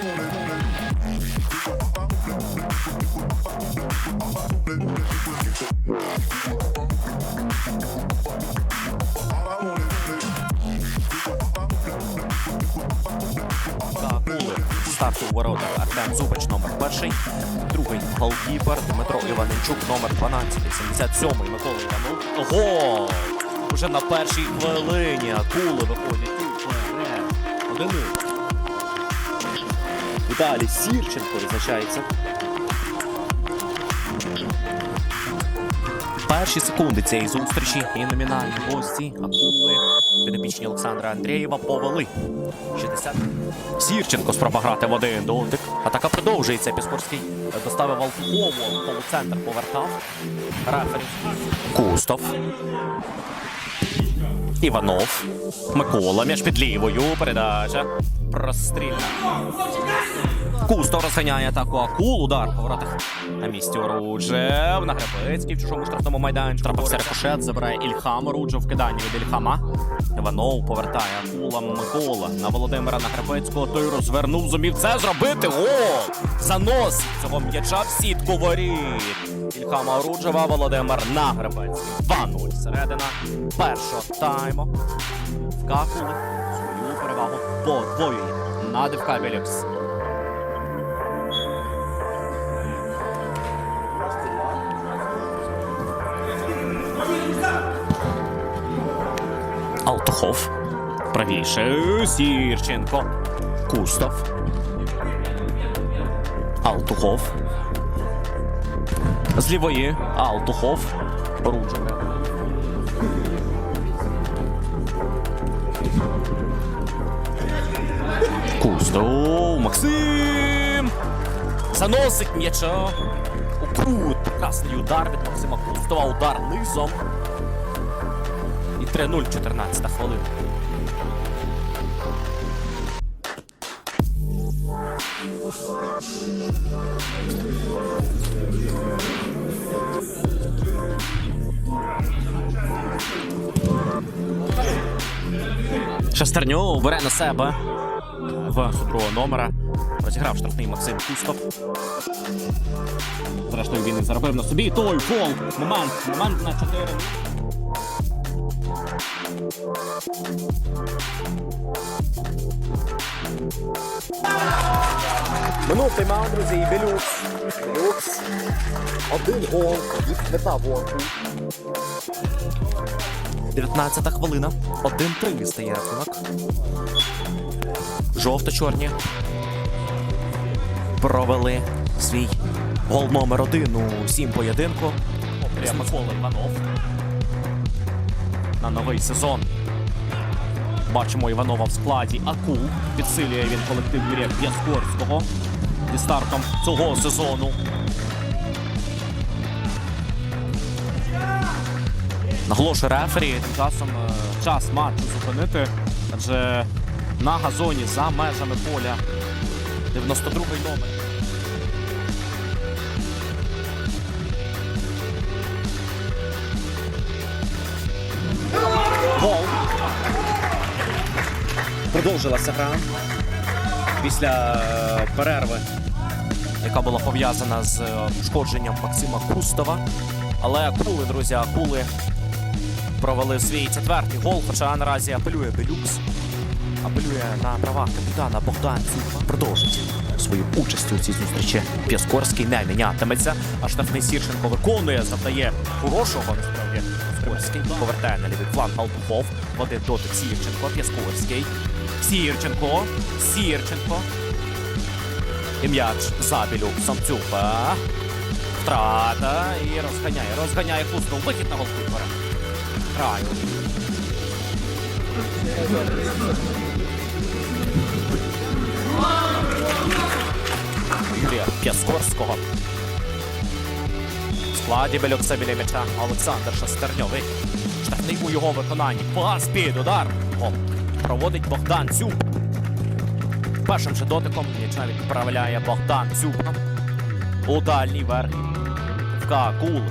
Старту у ворота Артем Зубач номер перший, другий голкіпер Дмитро Іваненчук номер 12, 77-й Микола Іванов. Гол! Уже на першій хвилині акули виходять. Один. Далі Сірченко відзначається. Перші секунди цієї зустрічі і номінальні гості Акули підопічні Олександра Андрієва повели. 60. Сірченко спроба грати в один дотик. Атака продовжується. Піскорський доставив Алфову, полуцентр повертав. Рефері. Кустов. Іванов. Микола. М'яч під лівою. Передача. Простріл. Кусто розганяє атаку Акул. Удар по воротах на місці Оруджев. На Гребецький в чужому штрафному майданчику. Трапився рикошет. Забирає Ільхам Оруджев. Вкидання від Ільхама. Іванов повертає Акула Микола на Володимира Нагребецького. Той розвернув, зумів це зробити. О! Занос цього м'яча в сітку воріт. Ільхама Оруджева, Володимир Нагребецький. 2-0. Середина першого тайму. Вкакули свою перевагу подвоює над Евкабелікс. Алтухов. Правіше. Сірченко. Кустов. Алтухов. З лівої. Алтухов. Руджеве. Кустов. Максим. Заносить м'яча. У. Прекрасний удар від Максима Кустова. Удар низом. І 3-0, 14 хвилина. Шестерню бере на себе в другого номера. Розіграв штрафний Максим Кустов. Зрештою він і заробив на собі. Той фол. Момент. Момент на 4. Минув тайм-аут, друзі, і Белюкс. Белюкс. Один гол від Квита Ворку. 19 хвилина. 1-3 стає рахунок. Жовто-чорні провели свій гол номер один у сім поєдинку. Прямо Микола Іванов. На новий сезон. Бачимо Іванова в складі Акул. Підсилює він колектив Юрія П'яскорського зі стартом цього сезону. Наголошує рефері тим часом е, час матчу зупинити, адже на газоні за межами поля 92-й номер. Гол. Продовжилася гра після е, перерви, яка була пов'язана з е, ушкодженням Максима Кустова. Але акули, друзі, акули провели свій четвертий гол, хоча наразі апелює Белюкс. Апелює на права капітана Богдан Цюква. Продовжить свою участь у цій зустрічі. Піскорський не мінятиметься, а штрафний Сірченко виконує, завдає хорошого насправді. Піскорський повертає на лівий фланг Алтухов. Один дотик Сірченко, Піскорський. Сірченко, Сірченко. І м'яч за Білюксом Цюква. Втрата і розганяє, розганяє Кузьмов. Вихід на голкіпера. Краю. Юрія П'яскорського. В складі Белюкса біля м'яча Олександр Шестерньовий. Штрафний у його виконанні. Пас під удар. Гол. Проводить Богдан Цюб. Першим же дотиком м'яча відправляє Богдан Цюб. У дальній верхній. В Кул.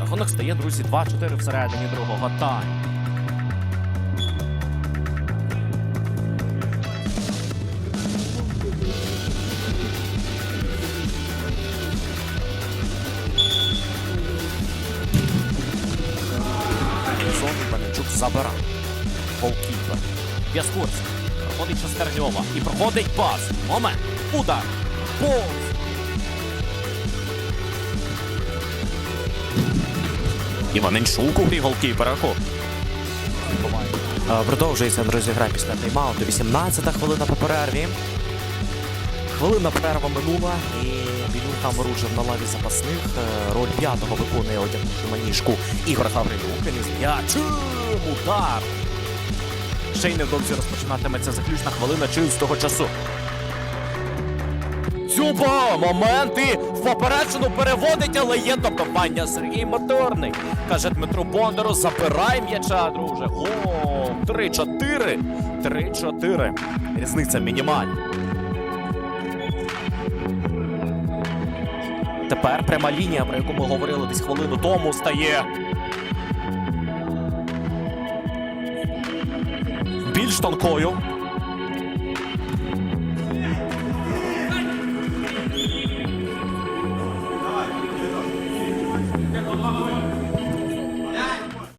Рахунок стає, друзі, 2-4 всередині другого тайму. Забирає. Голкіпер. П'яскурський. Проходить Шестерньова. І проходить пас. Момент. Удар. Повз. Іваненчук у грі голкіпера. Е, Продовжується, друзі, після тайм-ауту. 18-та хвилина по перерві. Хвилина перерва минула, і Білюк вирушив на лаві запасних. Е, Роль п'ятого виконує одягнувши маніжку Ігор Гаврилюк. М'ячем. Удар. Ще й невдовзі розпочинатиметься заключна хвилина чистого часу. Дзюба! Моменти в попереджену переводить, але є доповнення Сергій Моторний. Каже Дмитро Бондару, забирай м'яча, друже. О, 3-4. 3-4. Різниця мінімальна. Тепер пряма лінія, про яку ми говорили десь хвилину тому, стає. Більш тонкою.